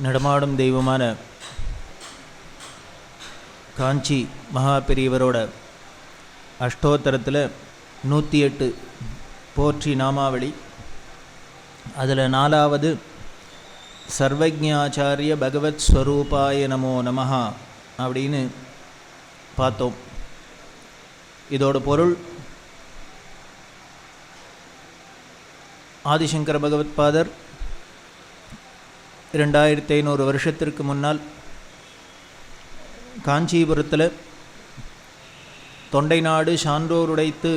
நடமாடும் தெய்வமான காஞ்சி மகா பெரியவரோட அஷ்டோத்தரத்தில் நூற்றி எட்டு போற்றி நாமாவளி. அதில் நாலாவது சர்வஜாச்சாரிய பகவத் ஸ்வரூபாய நமோ நமஹா அப்படின்னு பார்த்தோம். இதோட பொருள் ஆதிசங்கர பகவத்பாதர் இரண்டாயிரத்தி ஐநூறு வருஷத்திற்கு முன்னால் காஞ்சிபுரத்தில் தொண்டை நாடு சான்றோர் உடைத்து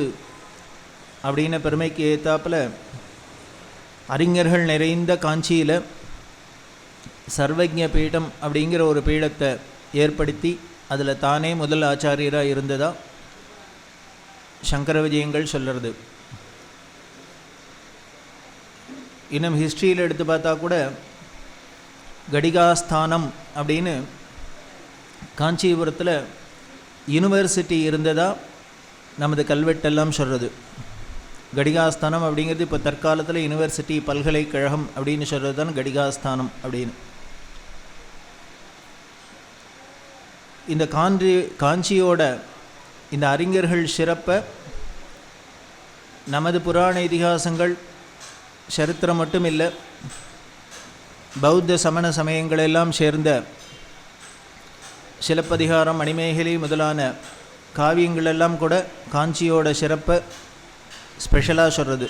அப்படின்னு பெருமைக்கு ஏத்தாப்பில் அறிஞர்கள் நிறைந்த காஞ்சியில் சர்வஜ பீடம் அப்படிங்கிற ஒரு பீடத்தை ஏற்படுத்தி அதில் தானே முதல் ஆச்சாரியராக இருந்ததா சங்கர விஜயங்கள் சொல்கிறது இன்னும் ஹிஸ்ட்ரியில் எடுத்து பார்த்தா கூட கடிகாஸ்தானம் அப்படின்னு காஞ்சிபுரத்தில் யூனிவர்சிட்டி இருந்ததா நமது கல்வெட்டெல்லாம் சொல்கிறது கடிகாஸ்தானம் அப்படிங்கிறது இப்போ தற்காலத்தில் யூனிவர்சிட்டி பல்கலைக்கழகம் அப்படின்னு சொல்கிறது தான் கடிகாஸ்தானம் அப்படின்னு. இந்த காஞ்சி காஞ்சியோட இந்த அறிஞர்கள் சிறப்பை நமது புராண இதிகாசங்கள் சரித்திரம் மட்டும் இல்லை பௌத்த சமண சமயங்களெல்லாம் சேர்ந்த சிலப்பதிகாரம் மணிமேகலை முதலான காவியங்களெல்லாம் கூட காஞ்சியோட சிறப்பை ஸ்பெஷலாக சொல்கிறது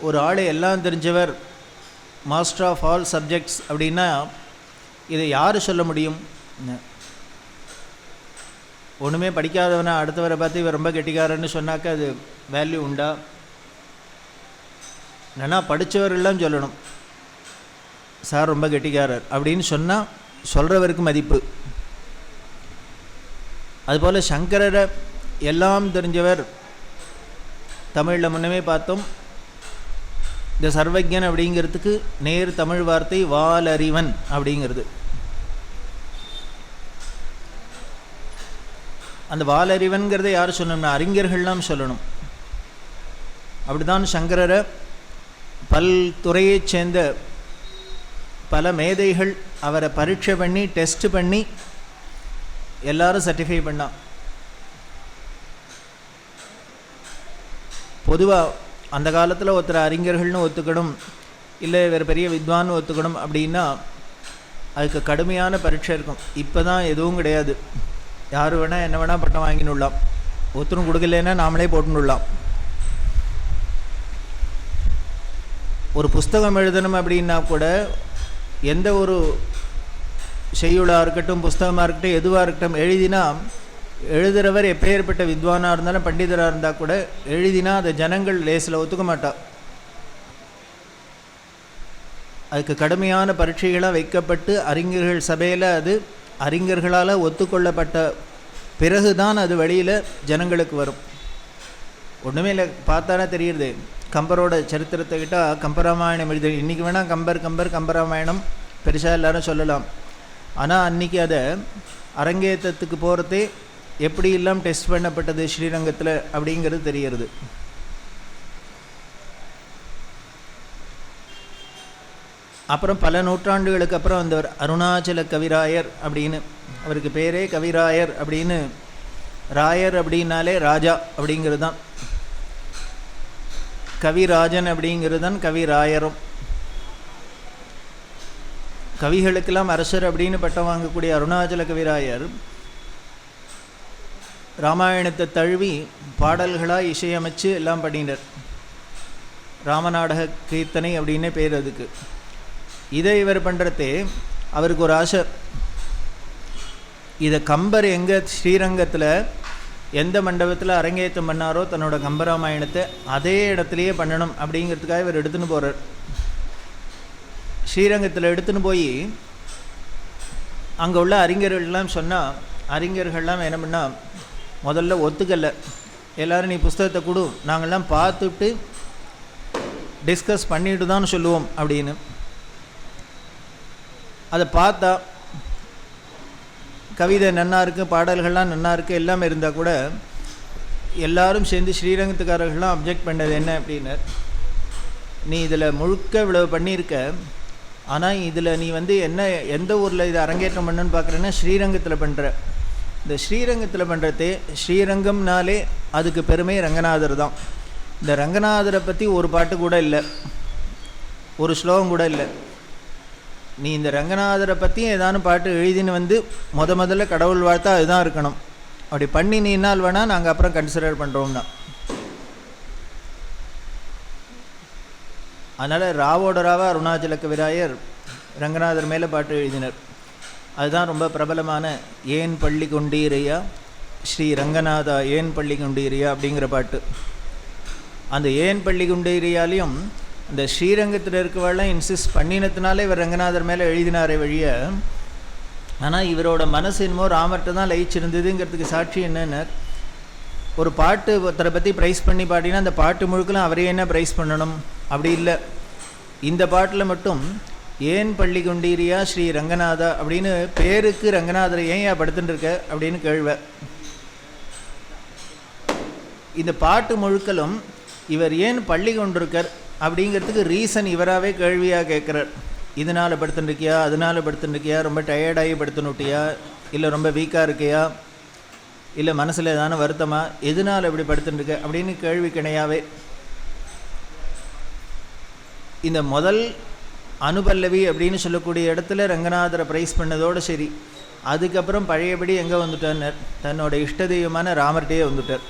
ஒரு ஆள் எல்லாம் தெரிஞ்சவர் மாஸ்டர் ஆஃப் ஆல் சப்ஜெக்ட்ஸ் அப்படின்னா இதை யார் சொல்ல முடியும்? ஒன்றுமே படிக்காதவனை அடுத்தவரை பார்த்து இவர் ரொம்ப கெட்டிக்காரன்னு சொன்னாக்க அது வேல்யூ உண்டா? என்னன்னா படித்தவர்கள்லாம் சொல்லணும். சார் ரொம்ப கெட்டிக்காரர். அப்படின்னு சொன்னால் சொல்கிறவருக்கு மதிப்பு. அதுபோல் சங்கரரை எல்லாம் தெரிஞ்சவர் தமிழில் முன்னமே பார்த்தோம். இந்த சர்வஜன் அப்படிங்கிறதுக்கு நேர் தமிழ் வார்த்தை வாலறிவன் அப்படிங்கிறது. அந்த வாலறிவன்கிறத யார் சொல்லணும்னா அறிஞர்கள்லாம் சொல்லணும். அப்படிதான் சங்கரரை பல்துறையைச் சேர்ந்த பல மேதைகள் அவரை பரீட்சை பண்ணி டெஸ்ட் பண்ணி எல்லாரும் சர்டிஃபை பண்ணான். பொதுவாக அந்த காலத்தில் ஒருத்தர் அறிஞர்கள்னு ஒத்துக்கணும் இல்லை வேறு பெரிய வித்வான்னு ஒத்துக்கணும் அப்படின்னா அதுக்கு கடுமையான பரீட்சை இருக்கும். இப்போ தான் எதுவும் கிடையாது. யார் வேணால் என்ன வேணால் பட்டம் வாங்கினுடலாம். ஒருத்தரும் கொடுக்கலன்னா நாமளே போட்டுனுடலாம். ஒரு புஸ்தகம் எழுதணும் அப்படின்னா கூட எந்த ஒரு செய்யுளாக இருக்கட்டும் புஸ்தகமாக இருக்கட்டும் எதுவாக இருக்கட்டும் எழுதினா எழுதுகிறவர் எப்பேற்பட்ட வித்வானாக இருந்தாலும் பண்டிதராக இருந்தால் கூட எழுதினா அதை ஜனங்கள் லேசில் ஒத்துக்க மாட்டா. அதுக்கு கடுமையான பரீட்சைகளாக வைக்கப்பட்டு அறிஞர்கள் சபையில் அது அறிஞர்களால் ஒத்துக்கொள்ளப்பட்ட பிறகு தான் அது வெளியில் ஜனங்களுக்கு வரும். ஒன்றுமே இல்லை பார்த்தானே தெரியுது கம்பரோட சரித்திரத்தை கிட்டால் கம்பராமாயணம் எழுதி இன்றைக்கி வேணால் கம்பர் கம்பர் கம்பராமாயணம் பெருசாக எல்லாரும் சொல்லலாம். ஆனால் அன்றைக்கி அதை அரங்கேற்றத்துக்கு போகிறதே எப்படி எல்லாம் டெஸ்ட் பண்ணப்பட்டது ஸ்ரீரங்கத்தில் அப்படிங்கிறது தெரிகிறது. அப்புறம் பல நூற்றாண்டுகளுக்கு அப்புறம் வந்தவர் அருணாச்சல கவிராயர் அப்படின்னு. அவருக்கு பேரே கவிராயர் அப்படின்னு. ராயர் அப்படின்னாலே ராஜா அப்படிங்கிறது தான் கவிராஜன் அப்படிங்கிறது தான் கவிராயரும். கவிகளுக்கெல்லாம் அரசர் அப்படின்னு பட்டம் வாங்கக்கூடிய அருணாச்சல கவிராயர். ராமாயணத்தை தழுவி பாடல்களாக இசையமைச்சு எல்லாம் பண்ணினர். ராமநாடக கீர்த்தனை அப்படின்னு பேர் அதுக்கு. இதை இவர் பண்ணுறதே அவருக்கு ஒரு ஆசை. இதை கம்பர் எங்கே ஸ்ரீரங்கத்தில் எந்த மண்டபத்தில் அரங்கேற்றம் பண்ணாரோ தன்னோட கம்பராமாயணத்தை அதே இடத்துலையே பண்ணணும் அப்படிங்கிறதுக்காக இவர் எடுத்துன்னு போகிறார் ஸ்ரீரங்கத்தில் எடுத்துன்னு போய் அங்கே உள்ள அறிஞர்கள்லாம் சொன்னால் அறிஞர்கள்லாம் என்ன பண்ணால் முதல்ல ஒத்துக்கலை. எல்லோரும் நீ புஸ்தகத்தை கொடு நாங்கள்லாம் பார்த்துட்டு டிஸ்கஸ் பண்ணிட்டு தான் சொல்லுவோம் அப்படின்னு. அதை பார்த்தா கவிதை நன்னா இருக்குது பாடல்கள்லாம் நன்னா இருக்குது எல்லாமே இருந்தால் கூட எல்லாரும் சேர்ந்து ஸ்ரீரங்கத்துக்காரர்கள்லாம் அப்ஜெக்ட் பண்ணது என்ன அப்படின்னு நீ இதில் முழுக்க இவ்வளவு பண்ணியிருக்க ஆனால் இதில் நீ வந்து என்ன எந்த ஊரில் இதை அரங்கேற்றம் பண்ணுன்னு பார்க்குறேன்னா ஸ்ரீரங்கத்தில் பண்ணுற இந்த ஸ்ரீரங்கத்தில் பண்ணுறதே ஸ்ரீரங்கம்னாலே அதுக்கு பெருமை ரங்கநாதர் தான். இந்த ரங்கநாதரை பற்றி ஒரு பாட்டு கூட இல்லை. ஒரு ஸ்லோகம் கூட இல்லை. நீ இந்த ரங்கநாதரை பற்றி ஏதானும் பாட்டு எழுதின்னு வந்து முத முதல்ல கடவுள் வாழ்த்தா அதுதான் இருக்கணும். அப்படி பண்ணி நீ என்னால் வேணால் நாங்கள் அப்புறம் கன்சிடர் பண்ணுறோம்னா அதனால் ராவோட ராவா அருணாச்சல விராயர் ரங்கநாதர் மேலே பாட்டு எழுதினர். அதுதான் ரொம்ப பிரபலமான ஏன் பள்ளி கொண்டீரையா ஸ்ரீ ரங்கநாதா ஏன் பள்ளி கொண்டீரையா அப்படிங்கிற பாட்டு. அந்த ஏன் பள்ளி கொண்டீரையாலையும் இந்த ஸ்ரீரங்கத்தில் இருக்கவெல்லாம் இன்சிஸ்ட் பண்ணினத்தினாலே இவர் ரங்கநாதர் மேலே எழுதினாரே வழிய. ஆனால் இவரோட மனசு என்னமோ ராமர்கிட்ட தான் லயிச்சிருந்ததுங்கிறதுக்கு சாட்சி என்னென்ன ஒரு பாட்டு ஒருத்தரை பற்றி ப்ரைஸ் பண்ணி பாட்டினா அந்த பாட்டு முழுக்கலாம் அவரே என்ன ப்ரைஸ் பண்ணணும்? அப்படி இல்லை. இந்த பாட்டில் மட்டும் ஏன் பள்ளி கொண்டீரியா ஸ்ரீ ரங்கநாதா? அப்படின்னு பேருக்கு ரங்கநாதரை ஏன் ஏன் படுத்துட்டு இருக்க அப்படின்னு கேள்வ. இந்த பாட்டு முழுக்கலும் இவர் ஏன் பள்ளி கொண்டிருக்கார்? அப்படிங்கிறதுக்கு ரீசன் இவராகவே கேள்வியாக கேட்குறார். இதனால் படுத்துட்டுருக்கியா அதனால் படுத்துட்டுருக்கியா ரொம்ப டயர்டாகி படுத்துனுட்டியா இல்லை ரொம்ப வீக்காக இருக்கியா? இல்லை மனசில் ஏதான வருத்தமா? எதனால் இப்படி படுத்துட்டுருக்க அப்படின்னு கேள்வி கிணையாவே. இந்த முதல் அனுபல்லவி அப்படின்னு சொல்லக்கூடிய இடத்துல ரங்கநாதரை ப்ரைஸ் பண்ணதோடு சரி. அதுக்கப்புறம் பழையபடி எங்கே வந்துட்டார் தன்னோட இஷ்ட தெய்வமான ராமர்கிட்டயே வந்துட்டார்.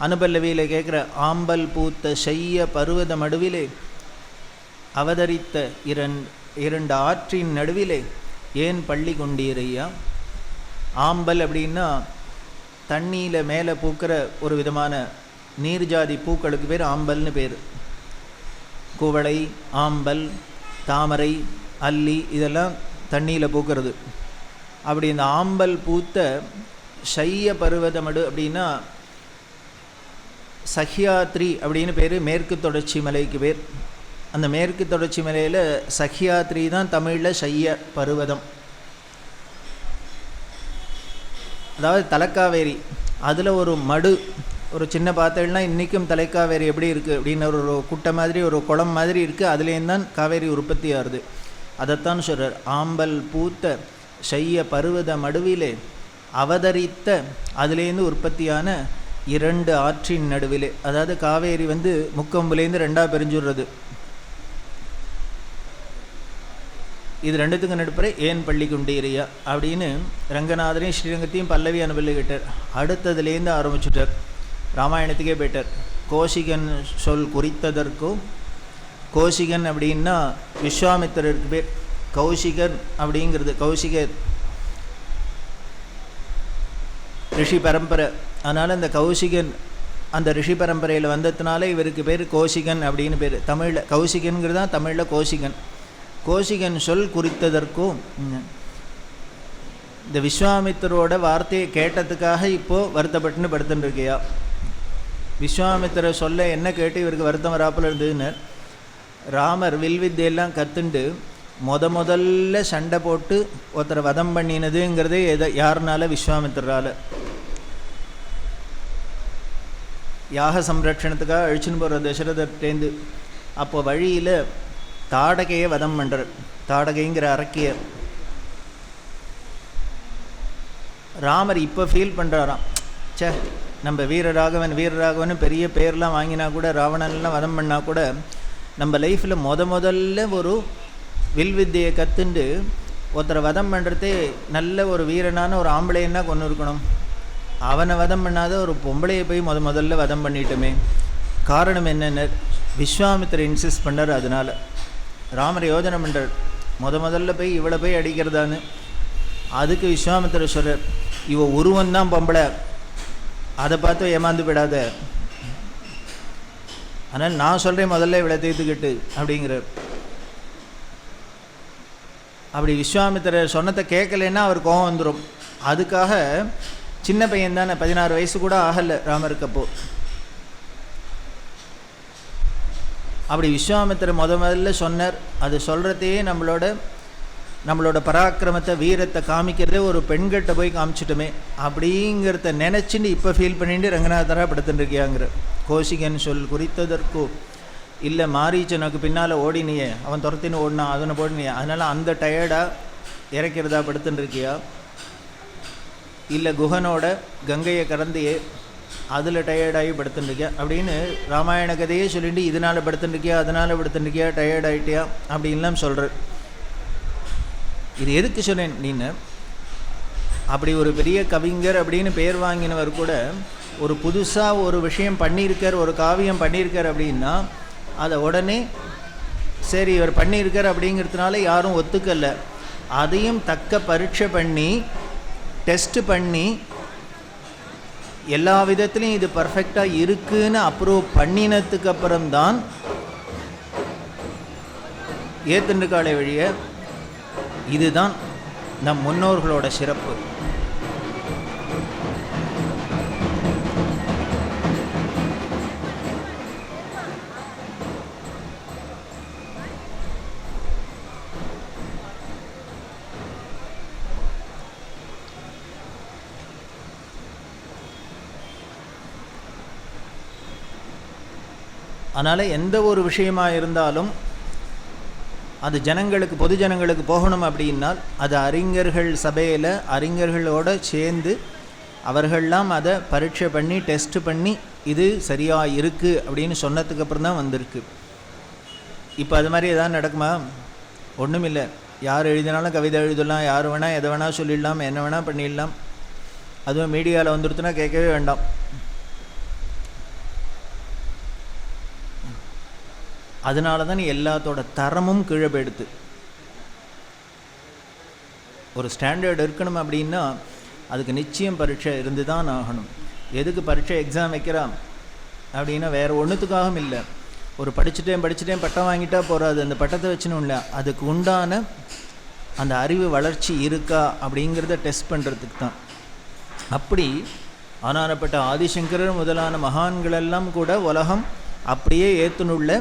அனுபல்லவியில் கேட்குற ஆம்பல் பூத்த செய்ய பருவத மடுவிலே அவதரித்த இரண்டு இரண்டு ஆற்றின் நடுவிலே ஏன் பள்ளி கொண்டீரையா? ஆம்பல் அப்படின்னா தண்ணியில் மேலே பூக்கிற ஒரு விதமான நீர்ஜாதி பூக்களுக்கு பேர் ஆம்பல்னு பேர். குவளை ஆம்பல் தாமரை அல்லி இதெல்லாம் தண்ணியில் பூக்கிறது. அப்படி இந்த ஆம்பல் பூத்த சைய பருவதமடு அப்படின்னா சஹ்யாத்ரி அப்படின்னு பேர். மேற்கு தொடர்ச்சி மலைக்கு பேர். அந்த மேற்கு தொடர்ச்சி மலையில் சஹ்யாத்ரி தான் தமிழில் சைய பருவதம். அதாவது தலைக்காவேரி. அதில் ஒரு மடு ஒரு சின்ன பாத்திரம்னா இன்றைக்கும் தலைக்காவேரி எப்படி இருக்குது அப்படின்னு ஒரு குட்டை மாதிரி ஒரு குளம் மாதிரி இருக்குது அதுலேருந்து தான் காவேரி உற்பத்தி ஆகுது. அதைத்தான் சொல்கிறார் ஆம்பல் பூத்த செய்ய பருவத மடுவிலே அவதரித்த அதுலேருந்து உற்பத்தியான இரண்டு ஆற்றின் நடுவிலே. அதாவது காவேரி வந்து முக்கம்புலேருந்து ரெண்டாக பிரிஞ்சுடுறது இது ரெண்டுத்துக்கும் நடுப்புற ஏன் பள்ளி குண்டீரியா அப்படின்னு ரங்கநாதரையும் ஸ்ரீரங்கத்தையும் பல்லவி அனுபவிக்கிட்டார் அடுத்ததுலேருந்து ஆரம்பிச்சுட்டார். ராமாயணத்துக்கே போயிட்டார். கோஷிகன் சொல் குறித்ததற்கும் கோஷிகன் அப்படின்னா விஸ்வாமித்திரருக்கு பேர். கௌஷிகன் அப்படிங்கிறது கௌஷிகர் ரிஷி பரம்பரை. அதனால் அந்த கௌசிகன் அந்த ரிஷி பரம்பரையில் வந்ததுனால இவருக்கு பேர் கோஷிகன் அப்படின்னு பேர். தமிழில் கௌசிகன்கிறது தான் தமிழில் கோஷிகன் கோஷிகன் சொல் குறித்ததற்கும் இந்த விஸ்வாமித்தரோட வார்த்தையை கேட்டதுக்காக இப்போது வருத்தப்பட்டுன்னு படுத்துட்டுருக்கியா விஸ்வாமித்திர சொல்ல என்ன கேட்டு இவருக்கு வருத்தம் வராப்பில் இருந்ததுன்னு ராமர் வில்வித்தையெல்லாம் கற்றுண்டு முத முதல்ல சண்டை போட்டு ஒருத்தரை வதம் பண்ணினதுங்கிறதே எதை யாருனால? விஸ்வாமித்திரால். யாக சம்ரட்சணத்துக்காக அழிச்சுன்னு போகிற தசரதர்டேந்து அப்போ வழியில் தாடகையை வதம் பண்ணுறார் தாடகைங்கிற அரக்கிய. ராமர் இப்போ ஃபீல் பண்ணுறாராம் சே நம்ம வீரராகவன் வீரராகவன் பெரிய பேர்லாம் வாங்கினா கூட ராவணன்லாம் வதம் பண்ணால் கூட நம்ம லைஃப்பில் முத முதல்ல ஒரு வில் வித்தியை கற்றுண்டு ஒருத்தரை வதம் பண்ணுறதே நல்ல ஒரு வீரனான ஒரு ஆம்பளைன்னா கொண்டு இருக்கணும். அவனை வதம் பண்ணாத ஒரு பொம்பளையை போய் முத முதல்ல வதம் பண்ணிட்டோமே. காரணம் என்னென்ன? விஸ்வாமித்திர இன்சிஸ்ட் பண்ணார் அதனால். ராமர் யோஜனை பண்ணுறார் முத முதல்ல போய் இவளை போய் அடிக்கிறதான்னு. அதுக்கு விஸ்வாமித்திர சொல்கிறார் இவ உருவம் தான் பொம்பளை. அதை பார்த்து ஏமாந்து விடாத ஆனால் நான் சொல்கிறேன் முதல்ல இவளை தீர்த்துக்கிட்டு அப்படிங்கிறார். அப்படி விஸ்வாமித்திரர் சொன்னதை கேட்கலன்னா அவர் கோபம் வந்துடும் அதுக்காக சின்ன பையன் தானே பதினாறு வயசு கூட ஆகலை ராமருக்கு அப்போ. அப்படி விஸ்வாமித்திர முத முதல்ல சொன்னார் அது சொல்கிறதையே நம்மளோட நம்மளோட பராக்கிரமத்தை வீரத்தை காமிக்கிறதே ஒரு பெண்கிட்ட போய் காமிச்சிட்டோமே அப்படிங்கிறத நினச்சின்னு இப்போ ஃபீல் பண்ணிட்டு ரங்கநாதராக படுத்துட்டுருக்கியாங்கிற. கோஷிகன் சொல் குறித்ததற்கோ இல்லை மாரீச்சனுக்கு பின்னால் ஓடினியே அவன் துரத்தின்னு ஓடினான் அதனை போடினியே அதனால் அந்த டயர்டாக இறக்கிறதா படுத்துட்டுருக்கியா? இல்லை குஹனோட கங்கையை கடந்து அதில் டயர்டாகி படுத்துட்டுருக்கியா? அப்படின்னு ராமாயண கதையே சொல்லிட்டு இதனால் படுத்துட்டுருக்கியா அதனால் படுத்துட்டுருக்கியா டயர்ட் ஆகிட்டியா அப்படின்லாம் சொல்கிற இது எதுக்கு சொன்னேன் நீன்னு அப்படி ஒரு பெரிய கவிஞர் அப்படின்னு பேர் வாங்கினவர் கூட ஒரு புதுசாக ஒரு விஷயம் பண்ணியிருக்கார் ஒரு காவியம் பண்ணியிருக்கார் அப்படின்னா அதை உடனே சரி இவர் பண்ணியிருக்கார் அப்படிங்கிறதுனால யாரும் ஒத்துக்கலை. அதையும் தக்க பரீட்சை பண்ணி டெஸ்ட்டு பண்ணி எல்லா விதத்துலேயும் இது பர்ஃபெக்டாக இருக்குன்னு அப்ரூவ் பண்ணினத்துக்கு அப்புறம்தான் ஏத்துண்டுக்காலை வழிய இதுதான் நம் முன்னோர்களோட சிறப்பு. அதனால் எந்த ஒரு விஷயமாக இருந்தாலும் அது ஜனங்களுக்கு பொது ஜனங்களுக்கு போகணும் அப்படின்னால் அது அறிஞர்கள் சபையில் அறிஞர்களோட சேர்ந்து அவர்கள்லாம் அதை பரீட்சை பண்ணி டெஸ்ட் பண்ணி இது சரியாக இருக்குது அப்படின்னு சொன்னதுக்கு அப்புறம் தான் வந்திருக்கு. இப்போ அது மாதிரி எதாவது நடக்குமா? ஒன்றும் இல்லை. யார் எழுதினாலும் கவிதை எழுதலாம் யார் வேணால் எதை வேணால் சொல்லிடலாம் என்ன வேணால் பண்ணிடலாம். அதுவும் மீடியாவில் வந்துருத்துனா கேட்கவே வேண்டாம். அதனால தான் எல்லாத்தோட தரமும் கீழே போயிடுது. ஒரு ஸ்டாண்டர்ட் இருக்கணும் அப்படின்னா அதுக்கு நிச்சயம் பரீட்சை இருந்து தான் ஆகணும். எதுக்கு பரீட்சை எக்ஸாம் வைக்கிறான்? அப்படின்னா வேறு ஒன்றுத்துக்காகவும் இல்லை. ஒரு படிச்சுட்டேன் படிச்சுட்டேன் பட்டம் வாங்கிட்டா போகாது அந்த பட்டத்தை வச்சுன்னு இல்லை. அதுக்கு உண்டான அந்த அறிவு வளர்ச்சி இருக்கா அப்படிங்கிறத டெஸ்ட் பண்ணுறதுக்கு தான். அப்படி ஆனானப்பட்ட ஆதிசங்கரர் முதலான மகான்களெல்லாம் கூட உலகம் அப்படியே ஏற்றுனுள்ள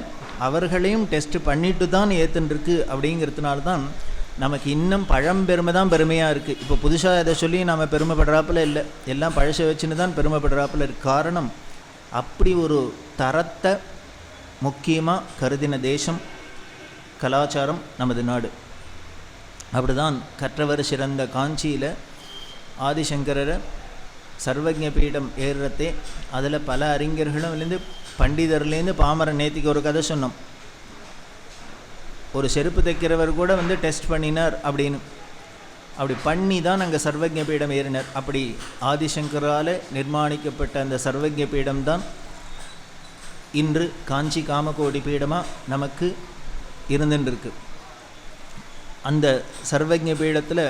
அவர்களையும் டெஸ்ட் பண்ணிட்டு தான் ஏற்றுன்ருக்கு அப்படிங்கிறதுனால தான் நமக்கு இன்னும் பழம்பெருமை தான் பெருமையாக இருக்குது இப்போ புதுசாக இதை சொல்லி நம்ம பெருமைப்படுறாப்புல இல்லை. எல்லாம் பழசை வச்சுன்னு தான் பெருமைப்படுறாப்புல இருக்கு. காரணம் அப்படி ஒரு தரத்தை முக்கியமாக கருதின தேசம் கலாச்சாரம் நமது நாடு. அப்படிதான் கற்றவர் சிறந்த காஞ்சியில் ஆதிசங்கரரை சர்வஜ பீடம் ஏறுறதே அதில் பல அறிஞர்களும் இருந்து பண்டிதர்லேருந்து பாமரன் நேத்திக்கு ஒரு கதை சொன்னோம். ஒரு செருப்பு தைக்கிறவர் கூட வந்து டெஸ்ட் பண்ணினார் அப்படின்னு. அப்படி பண்ணி தான் அங்கே சர்வஜ பீடம் ஏறினார். அப்படி ஆதிசங்கரால் நிர்மாணிக்கப்பட்ட அந்த சர்வஜ பீடம் தான் இன்று காஞ்சி காமகோடி பீடமாக நமக்கு இருந்துருக்கு அந்த சர்வஜ பீடத்தில்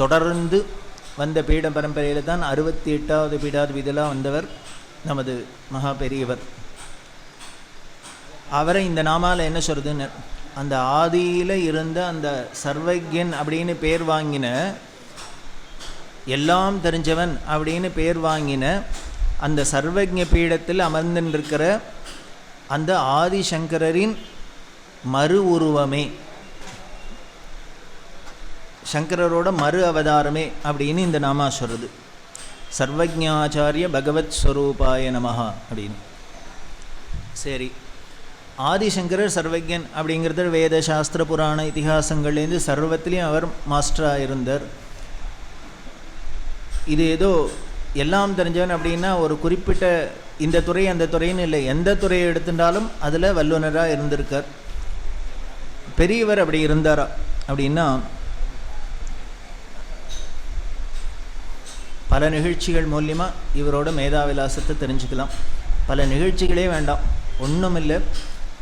தொடர்ந்து வந்த பீட பரம்பரையில் தான் அறுபத்தி எட்டாவது பீடாதிபதியெல்லாம் வந்தவர் நமது மகா பெரியவர். அவரை இந்த நாமால் என்ன சொல்கிறதுன்னு அந்த ஆதியில் இருந்த அந்த சர்வஜன் அப்படின்னு பேர் வாங்கின எல்லாம் தெரிஞ்சவன் அப்படின்னு பேர் வாங்கின அந்த சர்வஜ பீடத்தில் அமர்ந்துருக்கிற அந்த ஆதிசங்கரின் மறு உருவமே. சங்கரரோட மறு அவதாரமே அப்படின்னு இந்த நாமா சொல்கிறது சர்வஜாச்சாரிய பகவத் ஸ்வரூபாய நமஹா அப்படின்னு. சரி. ஆதிசங்கரர் சர்வஜன் அப்படிங்கிறது வேத சாஸ்திர புராண இதிகாசங்கள்லேருந்து சர்வத்திலையும் அவர் மாஸ்டராக இருந்தார். இது ஏதோ எல்லாம் தெரிஞ்சவன் அப்படின்னா ஒரு குறிப்பிட்ட இந்த துறை அந்த துறைன்னு இல்லை. எந்த துறையை எடுத்துட்டாலும் அதில் வல்லுநராக இருந்திருக்கார். பெரியவர் அப்படி இருந்தாரா அப்படின்னா பல நிகழ்ச்சிகள் மூலியமாக இவரோட மேதாவிலாசத்தை தெரிஞ்சுக்கலாம். பல நிகழ்ச்சிகளே வேண்டாம். ஒன்றும் இல்லை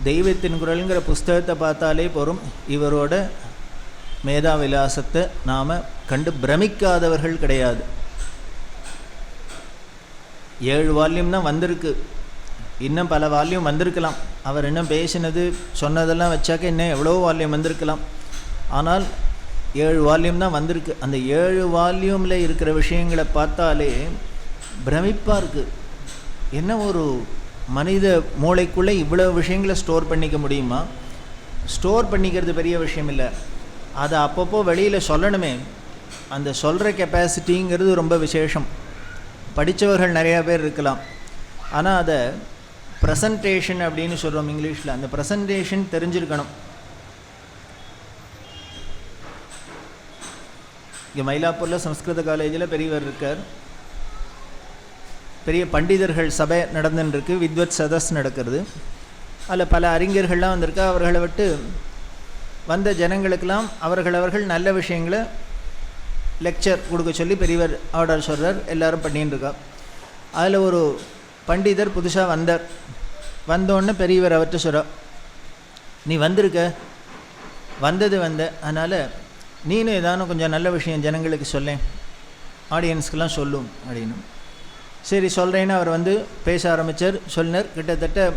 தெய்வத்தின் குரலுங்கிற புஸ்தகத்தை பார்த்தாலே போகும் இவரோட மேதாவிலாசத்தை நாம் கண்டு பிரமிக்காதவர்கள் கிடையாது. ஏழு வால்யூம் தான் வந்திருக்கு. இன்னும் பல வால்யூம் வந்திருக்கலாம். அவர் இன்னும் பேசினது சொன்னதெல்லாம் வச்சாக்க இன்னும் எவ்வளோ வால்யூம் வந்திருக்கலாம். ஆனால் ஏழு வால்யூம் தான் வந்திருக்கு. அந்த ஏழு வால்யூமில் இருக்கிற விஷயங்களை பார்த்தாலே பிரமிப்பாக இருக்குது என்ன ஒரு மனித மூளைக்குள்ளே இவ்வளோ விஷயங்களை ஸ்டோர் பண்ணிக்க முடியுமா? ஸ்டோர் பண்ணிக்கிறது பெரிய விஷயம் இல்லை. அதை அப்பப்போ வெளியில் சொல்லணுமே. அந்த சொல்கிற கெப்பாசிட்டிங்கிறது ரொம்ப விசேஷம். படித்தவர்கள் நிறையா பேர் இருக்கலாம். ஆனால் அதை ப்ரெசன்டேஷன் அப்படின்னு சொல்கிறோம் இங்கிலீஷில். அந்த ப்ரெசன்டேஷன் தெரிஞ்சிருக்கணும். இங்கே மயிலாப்பூரில் சம்ஸ்கிருத காலேஜில் பெரியவர் இருக்கார். பெரிய பண்டிதர்கள் சபை நடந்துருக்கு வித்வத் சதஸ் நடக்கிறது. அதில் பல அறிஞர்கள்லாம் வந்திருக்கா. அவர்களை விட்டு வந்த ஜனங்களுக்கெல்லாம் அவர்கள் அவர்கள் நல்ல விஷயங்களை லெக்சர் கொடுக்க சொல்லி பெரியவர் ஆர்டர் சொல்கிறார் எல்லோரும் பண்ணின்னு இருக்கா அதில் ஒரு பண்டிதர் புதுசாக வந்தார். வந்தோடனே பெரியவர் அவர்கிட்ட சொல்கிறார் நீ வந்திருக்க? வந்தது வந்த. அதனால் நீனும் ஏதானும் கொஞ்சம் நல்ல விஷயம் ஜனங்களுக்கு சொல்லேன். ஆடியன்ஸ்க்கெலாம் சொல்லும் அப்படின்னு சரி சொல்கிறேன்னு அவர் வந்து பேச ஆரம்பித்தார் சொன்னார் கிட்டத்தட்ட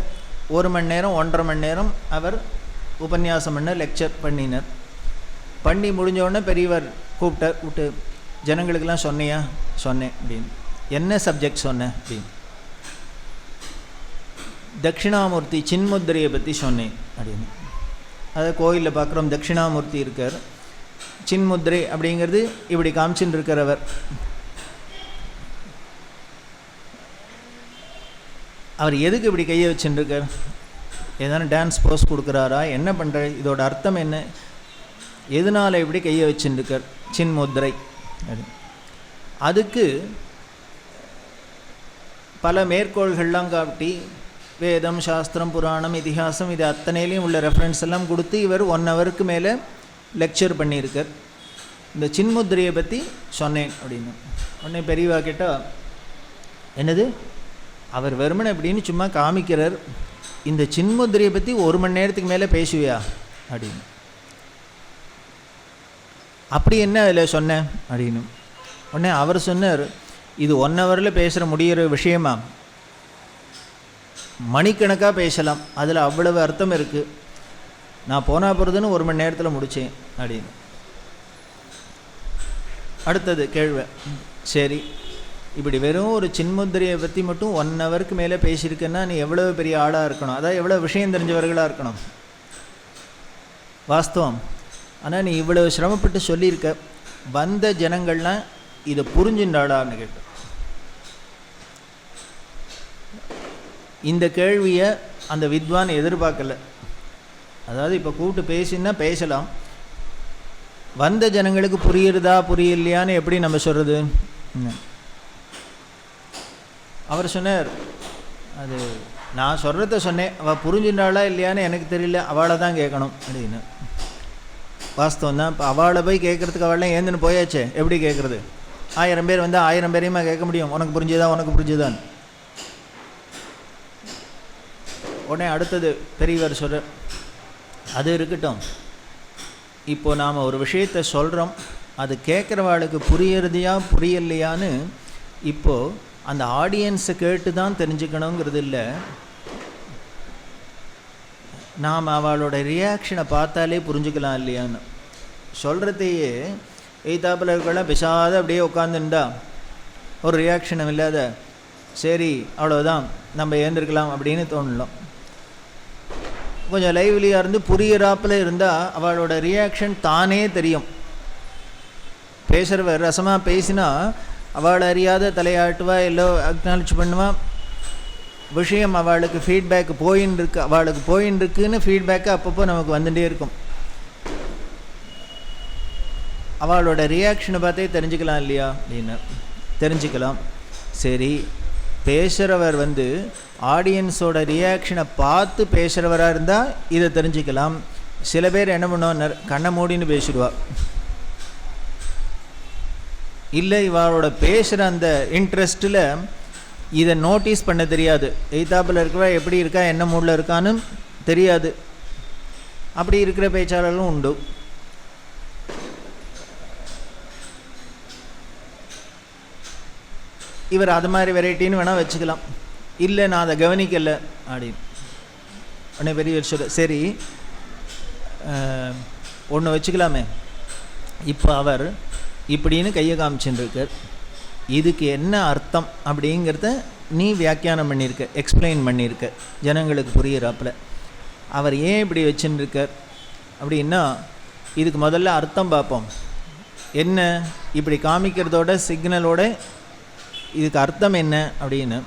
ஒரு மணி நேரம் ஒன்றரை மணி நேரம் அவர் உபன்யாசம் பண்ண லெக்சர் பண்ணினார். பண்ணி முடிஞ்சோடனே பெரியவர் கூப்பிட்டார். விட்டு ஜனங்களுக்கெல்லாம் சொன்னியா? சொன்னேன் அப்படின்னு. என்ன சப்ஜெக்ட் சொன்னேன் அப்படின்னு. தட்சிணாமூர்த்தி சின்முத்திரையை பற்றி சொன்னேன் அப்படின்னு. அதை கோயிலில் பார்க்குறோம் தட்சிணாமூர்த்தி இருக்கார். சின்முத்திரை அப்படிங்கிறது இப்படி காமிச்சுட்டு இருக்கிறவர் அவர் எதுக்கு இப்படி கையை வச்சுட்டுருக்கார் ஏதான டான்ஸ் போஸ் கொடுக்குறாரா? என்ன பண்ணுற இதோட அர்த்தம் என்ன? எதனால் இப்படி கையை வச்சுருக்கார் சின்முத்ரை? அதுக்கு பல மேற்கோள்கள்லாம் காட்டி வேதம் சாஸ்திரம் புராணம் இதிகாசம் இது அத்தனையிலையும் உள்ள ரெஃபரன்ஸ் எல்லாம் கொடுத்து இவர் ஒன் ஹவருக்கு மேலே லெக்சர் பண்ணியிருக்கார். இந்த சின்முத்திரையை பற்றி சொன்னேன் அப்படின்னு. உடனே பெரியவா கேட்டால் என்னது? அவர் வெறுமனை அப்படின்னு சும்மா காமிக்கிறார். இந்த சின்முத்திரையை பற்றி ஒரு மணி நேரத்துக்கு மேலே பேசுவியா? அப்படின்னு. அப்படி என்ன அதில் சொன்னேன்? அப்படின்னு. உடனே அவர் சொன்னார் இது ஒன் ஹவரில் பேசுகிற முடிகிற விஷயமா? மணிக்கணக்காக பேசலாம். அதில் அவ்வளவு அர்த்தம் இருக்குது நான் போனால் போகிறதுன்னு ஒரு மணி நேரத்தில் முடித்தேன் அப்படின்னு. அடுத்தது கேள்வி. சரி இப்படி வெறும் ஒரு சின்முத்திரையை பற்றி மட்டும் ஒன் ஹவருக்கு மேலே பேசியிருக்கேன்னா நீ எவ்வளோ பெரிய ஆளாக இருக்கணும்? அதான் எவ்வளோ விஷயம் தெரிஞ்சவர்களாக இருக்கணும்? வாஸ்தவம். ஆனால் நீ இவ்வளோ சிரமப்பட்டு சொல்லியிருக்க வந்த ஜனங்கள்லாம் இதை புரிஞ்சுண்டாடான்னு கேட்டு இந்த கேள்வியை அந்த வித்வான் எதிர்பார்க்கல. அதாவது இப்போ கூப்பிட்டு பேசினா பேசலாம். வந்த ஜனங்களுக்கு புரியுறதா புரியலையான்னு எப்படி நம்ம சொல்கிறது அவர் சொன்னார் அது நான் சொல்கிறத சொன்னேன் அவள் புரிஞ்சுட்டாளா இல்லையான்னு எனக்கு தெரியல அவளை தான் கேட்கணும் அப்படின்னு. வாஸ்தவம் தான் இப்போ அவளை போய் கேட்குறதுக்கு அவள்லாம் ஏந்துன்னு போயாச்சே எப்படி கேட்குறது? ஆயிரம் பேர் வந்து ஆயிரம் பேரையுமா கேட்க முடியும்? உனக்கு புரிஞ்சுதா உனக்கு புரிஞ்சுதான் உடனே அடுத்தது பெரியவர் சொல்கிற அது இருக்கட்டும். இப்போ நாம் ஒரு விஷயத்தை சொல்கிறோம் அது கேட்குறவாளுக்கு புரியறதையா புரியலையான்னு இப்போது அந்த ஆடியன்ஸை கேட்டு தான் தெரிஞ்சுக்கணுங்கிறது இல்லை நாம் அவளோட ரியாக்ஷனை பார்த்தாலே புரிஞ்சுக்கலாம் இல்லையான்னு. சொல்கிறதையே எய்தாப்பில் இருக்கலாம் பிசாத அப்படியே உட்காந்துண்டா ஒரு ரியாக்ஷனும் இல்லாத சரி அவ்வளோதான் நம்ம ஏந்திருக்கலாம் அப்படின்னு தோணலாம். கொஞ்சம் லைவ்லியாக இருந்து புரியிறாப்பில் இருந்தால் அவளோட ரியாக்ஷன் தானே தெரியும். பேசுகிறவ ரசமாக பேசினா அவள் அறியாத தலையாட்டுவா இல்லை அக்னாலஜ் பண்ணுவா. விஷயம் அவளுக்கு ஃபீட்பேக் போயின்னு இருக்கு அவளுக்கு போயின்னு இருக்குன்னு ஃபீட்பேக்கு அப்பப்போ நமக்கு வந்துட்டே இருக்கும். அவளோட ரியாக்ஷனை பார்த்தே தெரிஞ்சுக்கலாம் இல்லையா? அப்படின்னு. தெரிஞ்சுக்கலாம். சரி. பேசுகிறவர் வந்து ஆடியன்ஸோட ரியாக்ஷனை பார்த்து பேசுகிறவராக இருந்தால் இதை தெரிஞ்சுக்கலாம். சில பேர் என்ன பண்ணுவார் கண்ணை மூடின்னு பேசிடுவா. இல்லை இவரோட பேசுகிற அந்த இன்ட்ரெஸ்ட்டில் இதை நோட்டீஸ் பண்ண தெரியாது. எய்தாப்பில் இருக்கிறவா எப்படி இருக்கா? என்ன மூடில் இருக்கான்னு தெரியாது. அப்படி இருக்கிற பேச்சாளர்களும் உண்டு. இவர் அது மாதிரி வெரைட்டின்னு வேணால் வச்சுக்கலாம். இல்லை நான் அதை கவனிக்கலை. அப்படின்னு உடனே பெரிய சொல்ல சரி ஒன்று வச்சுக்கலாமே. இப்போ அவர் இப்படின்னு கையை காமிச்சுட்டுருக்கார் இதுக்கு என்ன அர்த்தம்? அப்படிங்கிறத நீ வியாக்கியானம் பண்ணியிருக்க எக்ஸ்பிளைன் பண்ணியிருக்க ஜனங்களுக்கு புரியிறாப்புல. அவர் ஏன் இப்படி வச்சுருக்கார் அப்படின்னா இதுக்கு முதல்ல அர்த்தம் பார்ப்போம். என்ன? இப்படி காமிக்கிறதோட சிக்னலோட இதுக்கு அர்த்தம் என்ன? அப்படின்னு.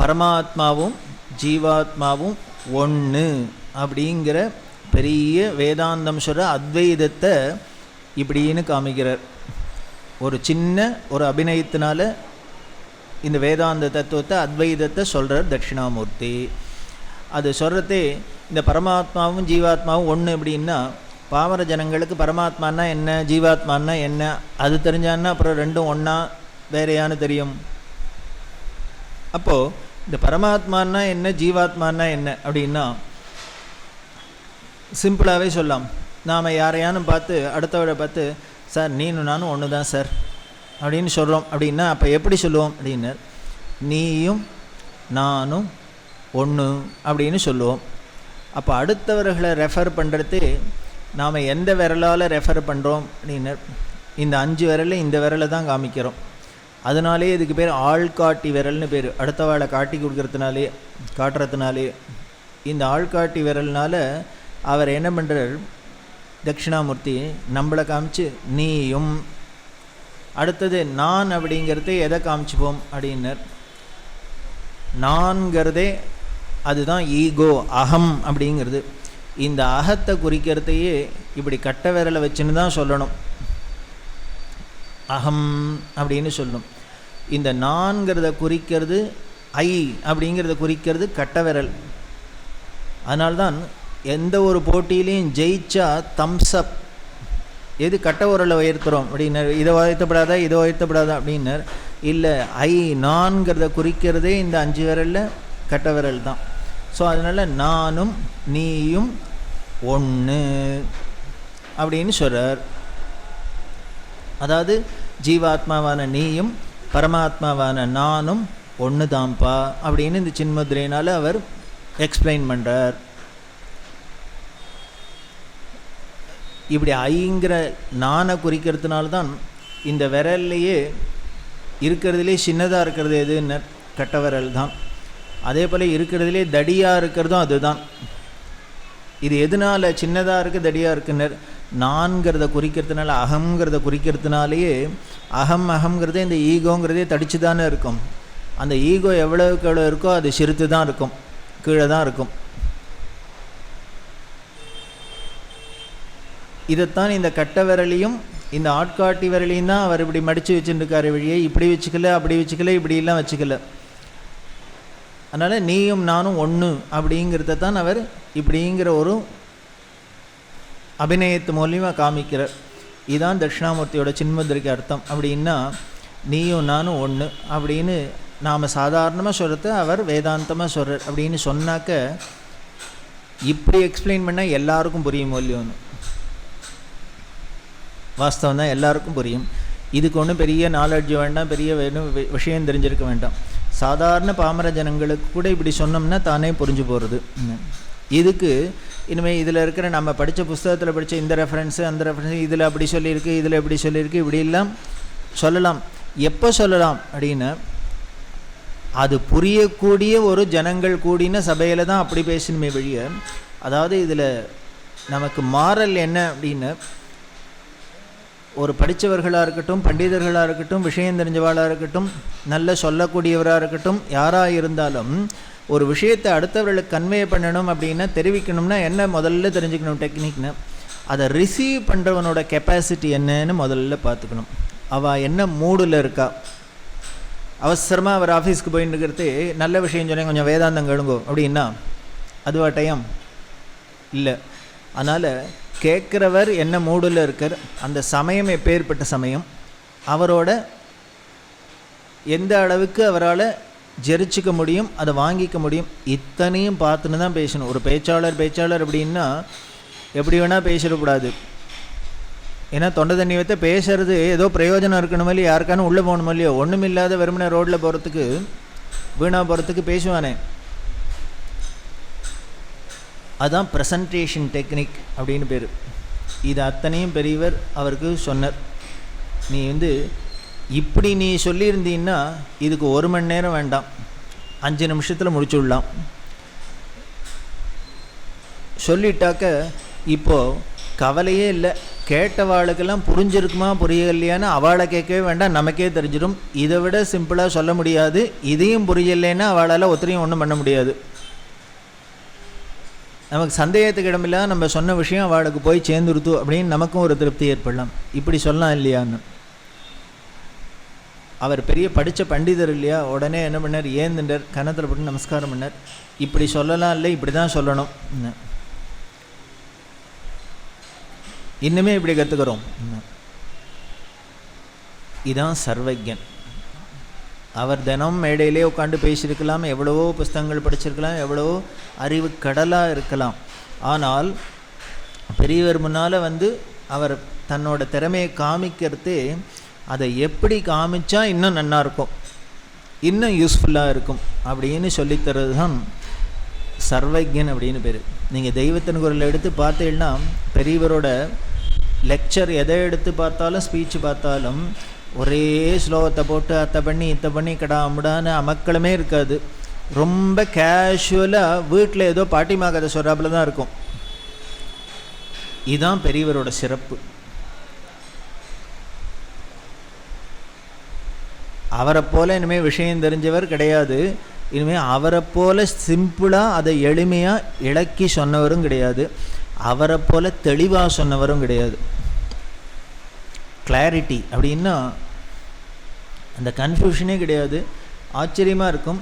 பரமாத்மாவும் ஜீவாத்மாவும் ஒன்று அப்படிங்கிற பெரிய வேதாந்தம் சொல்கிற அத்வைதத்தை இப்படின்னு காமிக்கிறார். ஒரு சின்ன ஒரு அபிநயத்தினால இந்த வேதாந்த தத்துவத்தை அத்வைதத்தை சொல்கிறார் தட்சிணாமூர்த்தி. அது சொல்கிறதே இந்த பரமாத்மாவும் ஜீவாத்மாவும் ஒன்று அப்படின்னா பாமர ஜனங்களுக்கு பரமாத்மானா என்ன ஜீவாத்மானா என்ன அது தெரிஞ்சான்னா அப்புறம் ரெண்டும் ஒன்றா வேறையான்னு தெரியும். அப்போது இந்த பரமாத்மானா என்ன ஜீவாத்மானா என்ன அப்படின்னா சிம்பிளாகவே சொல்லலாம் நாம் யாரையானு பார்த்து அடுத்தவரை பார்த்து சார் நீனும் நானும் ஒன்று தான் சார் அப்படின்னு சொல்கிறோம் அப்படின்னா அப்போ எப்படி சொல்லுவோம் அப்படின்னு நீயும் நானும் ஒன்று அப்படின்னு சொல்லுவோம். அப்போ அடுத்தவர்களை ரெஃபர் பண்ணுறது நாம் எந்த விரலால் ரெஃபர் பண்ணுறோம் அப்படின்னர் இந்த அஞ்சு விரலை இந்த விரலை தான் காமிக்கிறோம். அதனாலே இதுக்கு பேர் ஆள்காட்டி விரல்னு பேர். அடுத்தவாளை காட்டி கொடுக்கறதுனாலே காட்டுறதுனாலே இந்த ஆள்காட்டி விரல்னால அவர் என்ன பண்ணுறார் தட்சிணாமூர்த்தி நம்மளை காமிச்சு நீயும் அடுத்தது நான் அப்படிங்கிறதே எதை காமிச்சுப்போம்? அப்படின்னர். நான்கிறதே அதுதான் ஈகோ அகம் அப்படிங்கிறது. இந்த அகத்தை குறிக்கிறதையே இப்படி கட்ட விரலை வச்சுன்னு தான் சொல்லணும். அகம் அப்படின்னு சொல்லணும் இந்த நான்கிறத குறிக்கிறது ஐ அப்படிங்கிறத குறிக்கிறது கட்ட விரல். அதனால்தான் எந்த ஒரு போட்டியிலையும் ஜெயிச்சா தம்ஸ்அப் எது கட்ட உரலை உயர்த்துறோம் அப்படின்னர் இதை உயர்த்தப்படாதா இதை உயர்த்தப்படாதா அப்படின்னர் இல்லை ஐ நான்கிறத குறிக்கிறதே இந்த அஞ்சு விரலில் கட்ட விரல் தான். ஸோ அதனால் நானும் நீயும் ஒன்று அப்படின்னு சொல்கிறார் அதாவது ஜீவாத்மாவான நீயும் பரமாத்மாவான நானும் ஒன்று தான்ப்பா அப்படின்னு இந்த சின்முத்திரையினால் அவர் எக்ஸ்பிளைன் பண்ணுறார் இப்படி ஐங்கிற நானை குறிக்கிறதுனால தான் இந்த விரல்லையே இருக்கிறதுலே சின்னதாக இருக்கிறது எதுன்னு கட்ட விரல் தான். அதே போல் இருக்கிறதுலே தடியாக இருக்கிறதும் அதுதான். இது எதனால் சின்னதாக இருக்குது தடியாக இருக்குன்னர் நான்கிறத குறிக்கிறதுனால அகங்கிறத குறிக்கிறதுனாலேயே அகம் அகங்கிறதே இந்த ஈகோங்கிறதே தடிச்சு தானே இருக்கும். அந்த ஈகோ எவ்வளவுக்கு எவ்வளோ இருக்கோ அது சிறுத்து தான் இருக்கும். கீழே தான் இருக்கும். இதைத்தான் இந்த கட்ட விரலையும் இந்த ஆட்காட்டி விரலையும் தான் அவர் இப்படி மடித்து வச்சுருக்காரு வழியே. இப்படி வச்சுக்கல அப்படி வச்சுக்கல இப்படிலாம் வச்சுக்கல. அதனால் நீயும் நானும் ஒன்று அப்படிங்கிறத தான் அவர் இப்படிங்கிற ஒரு அபிநயத்து மூலியமாக காமிக்கிறார் இதுதான் தட்சிணாமூர்த்தியோட சின்முத்திரைக்கு அர்த்தம். அப்படின்னா நீயும் நானும் ஒன்று அப்படின்னு நாம் சாதாரணமாக சொல்கிறத அவர் வேதாந்தமாக சொல்கிறார் அப்படின்னு சொன்னாக்க இப்படி எக்ஸ்பிளைன் பண்ணால் எல்லாருக்கும் புரியும் இல்லையோன்னு வாஸ்தவம் தான் எல்லாருக்கும் புரியும். இதுக்கு ஒன்றும் பெரிய நாலெட்ஜ் வேண்டாம் பெரிய வேணும் விஷயம் தெரிஞ்சிருக்க வேண்டாம். சாதாரண பாமர ஜனங்களுக்கு கூட இப்படி சொன்னோம்னா தானே புரிஞ்சு போகிறது இதுக்கு இனிமேல் இதில் இருக்கிற நம்ம படித்த புஸ்தகத்தில் படித்த இந்த ரெஃபரன்ஸு அந்த ரெஃபரன்ஸு இதில் அப்படி சொல்லியிருக்கு இதில் இப்படி சொல்லியிருக்கு இப்படிலாம் சொல்லலாம். எப்போ சொல்லலாம் அப்படின்னு? அது புரியக்கூடிய ஒரு ஜனங்கள் கூடின சபையில் தான் அப்படி பேசணுமே வழிய அதாவது இதில் நமக்கு மாறல் என்ன அப்படின்னு? ஒரு படித்தவர்களாக இருக்கட்டும் பண்டிதர்களாக இருக்கட்டும் விஷயம் தெரிஞ்சவாளாக இருக்கட்டும் நல்ல சொல்லக்கூடியவராக இருக்கட்டும் யாராக இருந்தாலும் ஒரு விஷயத்தை அடுத்தவர்களுக்கு கன்வே பண்ணணும் அப்படின்னா தெரிவிக்கணும்னா என்ன முதல்ல தெரிஞ்சுக்கணும் டெக்னிக்னு அதை ரிசீவ் பண்ணுறவனோட கெப்பாசிட்டி என்னன்னு முதல்ல பார்த்துக்கணும். அவள் என்ன மூடில் இருக்கா? அவசரமாக அவர் ஆஃபீஸ்க்கு போயின்னு இருக்கிறது நல்ல விஷயம் சொன்னேன் கொஞ்சம் வேதாந்தம் கேளுங்கோ. அப்படின்னா அதுவா டைம் இல்லை. அதனால் கேட்குறவர் என்ன மூடில் இருக்கார் அந்த சமயம் எப்பேற்பட்ட சமயம்? அவரோட எந்த அளவுக்கு அவரால் ஜெரிச்சிக்க முடியும் அதை வாங்கிக்க முடியும். இத்தனையும் பார்த்துன்னு தான் பேசணும். ஒரு பேச்சாளர் பேச்சாளர் அப்படின்னா எப்படி வேணால் பேசிடக்கூடாது. ஏன்னா தொண்டை தண்ணி வைத்த பேசுறது ஏதோ பிரயோஜனம் இருக்கணுமோ இல்லையா? யாருக்கான உள்ளே போகணுமோ இல்லையோ? ஒன்றும் இல்லாத வெறுமனே ரோட்டில் போகிறதுக்கு வீணாக போகிறதுக்கு பேசுவானே. அதுதான் ப்ரெசன்டேஷன் டெக்னிக் அப்படின்னு பேர். இது அத்தனையும் பெரியவர் அவருக்கு சொன்னார். நீ வந்து இப்படி நீ சொல்லியிருந்தீன்னா இதுக்கு ஒரு மணி நேரம் வேண்டாம். அஞ்சு நிமிஷத்தில் முடிச்சுடலாம். சொல்லிட்டாக்க இப்போது கவலையே இல்லை. கேட்டவாளுக்கெல்லாம் புரிஞ்சிருக்குமா புரியலையான்னு அவளை கேட்கவே வேண்டாம். நமக்கே தெரிஞ்சிடும். இதை விட சிம்பிளாக சொல்ல முடியாது. இதையும் புரியலைன்னா அவளால் ஒத்தரையும் ஒன்றும் பண்ண முடியாது. நமக்கு சந்தேகத்துக்கு இடமில்ல நம்ம சொன்ன விஷயம் அவளுக்கு போய் சேர்ந்துருத்து அப்படின்னு நமக்கும் ஒரு திருப்தி ஏற்படலாம். இப்படி சொல்லலாம் இல்லையான்னு. அவர் பெரிய படித்த பண்டிதர் இல்லையா? உடனே என்ன பண்ணார்? ஏந்துண்டார் கன்னத்தில் போட்டு நமஸ்காரம் பண்ணார். இப்படி சொல்லலாம் இல்லை இப்படி தான் சொல்லணும். இன்னுமே இப்படி கற்றுக்கிறோம் இதான் சர்வஜன். அவர் தினம் மேடையிலே உட்காந்து பேசியிருக்கலாம் எவ்வளவோ புஸ்தகங்கள் படிச்சிருக்கலாம் எவ்வளவோ அறிவு கடலாக இருக்கலாம். ஆனால் பெரியவர் முன்னால் வந்து அவர் தன்னோட திறமையை காமிக்கிறதே அதை எப்படி காமிச்சா இன்னும் நல்லா இருக்கும். இன்னும் யூஸ்ஃபுல்லாக இருக்கும். அப்படின்னு சொல்லித்தரது தான் சர்வஜன் அப்படின்னு பேர். நீங்கள் தெய்வத்தின் குரல் எடுத்து பார்த்தீங்கன்னா பெரியவரோட லெக்சர் எதை எடுத்து பார்த்தாலும் ஸ்பீச் பார்த்தாலும் ஒரே ஸ்லோகத்தை போட்டு அத்தை பண்ணி இத்தை பண்ணி கடா அமுடான்னு அமக்களுமே இருக்காது. ரொம்ப கேஷுவலாக வீட்டில் ஏதோ பாட்டிமா கதை சொல்கிறாப்புல தான் இருக்கும். இதுதான் பெரியவரோட சிறப்பு. அவரை போல் இனிமேல் விஷயம் தெரிஞ்சவர் கிடையாது. இனிமேல் அவரை போல் சிம்பிளாக அதை எளிமையாக இலக்கி சொன்னவரும் கிடையாது. அவரை போல் தெளிவாக சொன்னவரும் கிடையாது. கிளாரிட்டி அப்படின்னா அந்த கன்ஃபியூஷனே கிடையாது. ஆச்சரியமாக இருக்கும்.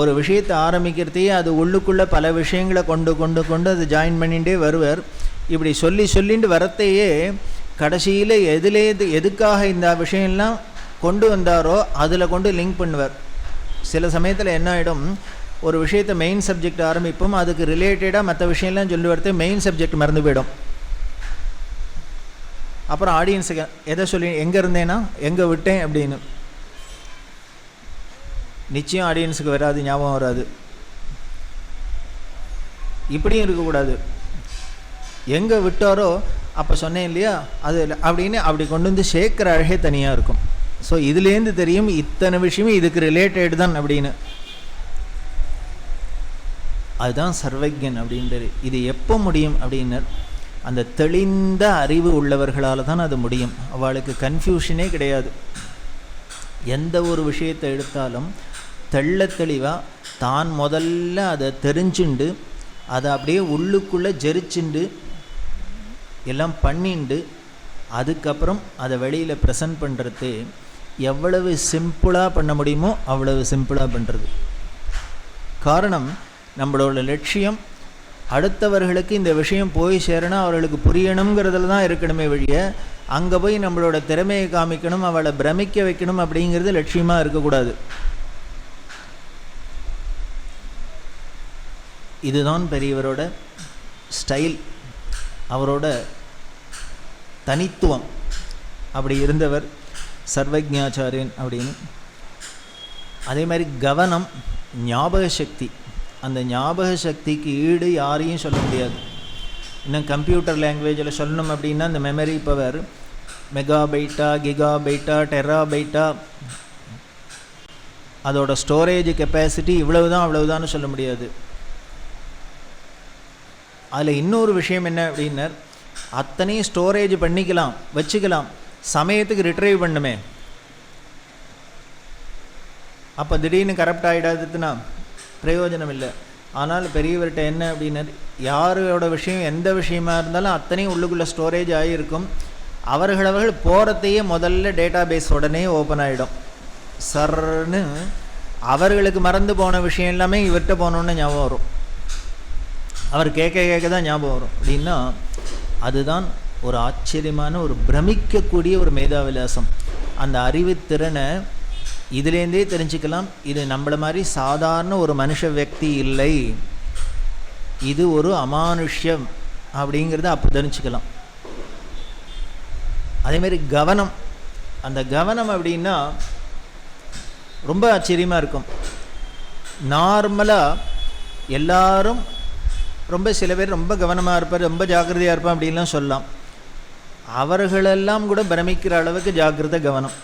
ஒரு விஷயத்தை ஆரம்பிக்கிறதையே அது உள்ளுக்குள்ளே பல விஷயங்களை கொண்டு கொண்டு கொண்டு அதை ஜாயின் பண்ணிகிட்டே வருவார். இப்படி சொல்லி சொல்லிட்டு வரத்தையே கடைசியில் எதுலே எதுக்காக இந்த விஷயம்லாம் கொண்டு வந்தாரோ அதில் கொண்டு லிங்க் பண்ணுவார். சில சமயத்தில் என்ன ஆகிடும் ஒரு விஷயத்தை மெயின் சப்ஜெக்ட் ஆரம்பிப்போம் அதுக்கு ரிலேட்டடாக மற்ற விஷயம்லாம் சொல்லி வரது மெயின் சப்ஜெக்ட் மறந்து போயிடும். அப்புறம் ஆடியன்ஸுக்கு எதை சொல்லி எங்கே இருந்தேன்னா எங்கே விட்டேன் அப்படின்னு. நிச்சயம் ஆடியன்ஸுக்கு வராது ஞாபகம் வராது. இப்படியும் இருக்கக்கூடாது. எங்கே விட்டாரோ அப்போ சொன்னேன் இல்லையா அது அப்படின்னு அப்படி கொண்டு வந்து சேர்க்குற அழகே தனியாக இருக்கும். ஸோ இதுலேருந்து தெரியும் இத்தனை விஷயமே இதுக்கு ரிலேட்டட் தான் அப்படின்னு. அதுதான் சர்வஜன் அப்படின்றது இது எப்போ முடியும் அப்படின்னர் அந்த தெளிந்த அறிவு உள்ளவர்களால் தான் அது முடியும். அவளுக்கு கன்ஃபியூஷனே கிடையாது. எந்த ஒரு விஷயத்தை எடுத்தாலும் தெள்ள தெளிவாக தான் முதல்ல அதை தெரிஞ்சுண்டு அதை அப்படியே உள்ளுக்குள்ளே ஜெரிச்சுண்டு எல்லாம் பண்ணிண்டு அதுக்கப்புறம் அதை வெளியில் ப்ரெசன்ட் பண்ணுறது எவ்வளவு சிம்பிளாக பண்ண முடியுமோ அவ்வளவு சிம்பிளாக பண்ணுறது காரணம் நம்மளோட லட்சியம் அடுத்தவர்களுக்கு இந்த விஷயம் போய் சேரணும் அவர்களுக்கு புரியணுங்கிறதுல தான் இருக்கணுமே வழிய அங்கே போய் நம்மளோட திறமையை காமிக்கணும் அவளை பிரமிக்க வைக்கணும் அப்படிங்கிறது லட்சியமாக இருக்கக்கூடாது. இதுதான் பெரியவரோட ஸ்டைல் அவரோட தனித்துவம். அப்படி இருந்தவர் சர்வஜாச்சாரியன் அப்படின்னு. அதே மாதிரி கவனம் ஞாபக சக்தி. அந்த ஞாபக சக்திக்கு ஈடு யாரையும் சொல்ல முடியாது. இன்னும் கம்ப்யூட்டர் லாங்குவேஜில் சொல்லணும் அப்படின்னா அந்த மெமரி பவர் மெகா பைட்டா கிகா பைட்டா டெரா பைட்டா அதோட ஸ்டோரேஜ் கெப்பாசிட்டி இவ்வளவுதான் அவ்வளவுதான்னு சொல்ல முடியாது. அதில் இன்னொரு விஷயம் என்ன அப்படின்னர் அத்தனையும் ஸ்டோரேஜ் பண்ணிக்கலாம் வச்சுக்கலாம். சமயத்துக்கு ரிட்ரைவ் பண்ணுமே. அப்போ திடீர்னு கரப்ட் ஆகிடாதுன்னா பிரயோஜனம் இல்லை ஆனால் பெரியவர்கிட்ட என்ன அப்படின்னா யாரோட விஷயம் எந்த விஷயமா இருந்தாலும் அத்தனையும் உள்ளுக்குள்ளே ஸ்டோரேஜ் ஆகியிருக்கும் அவர்களவர்கள் போகிறதையே முதல்ல டேட்டா பேஸ் உடனே ஓப்பன் ஆகிடும் சர்னு அவர்களுக்கு மறந்து போன விஷயம் எல்லாமே இவர்கிட்ட போனோன்னு ஞாபகம் வரும். அவர் கேட்க கேட்க தான் ஞாபகம் வரும். அப்படின்னா அதுதான் ஒரு ஆச்சரியமான ஒரு பிரமிக்கக்கூடிய ஒரு மேதாவிலாசம். அந்த அறிவுத்திறனை இதுலேருந்தே தெரிஞ்சுக்கலாம். இது நம்மளை மாதிரி சாதாரண ஒரு மனுஷ வியக்தி இல்லை. இது ஒரு அமானுஷ்யம் அப்படிங்கிறத அப்போ தெரிஞ்சுக்கலாம். அதேமாரி கவனம். அந்த கவனம் அப்படின்னா ரொம்ப ஆச்சரியமாக இருக்கும். நார்மலாக எல்லாரும் ரொம்ப சில பேர் ரொம்ப கவனமாக இருப்பார் ரொம்ப ஜாக்கிரதையாக இருப்பான் அப்படின்லாம் சொல்லலாம். அவர்களெல்லாம் கூட பிரமிக்கிற அளவுக்கு ஜாகிரத கவனம்.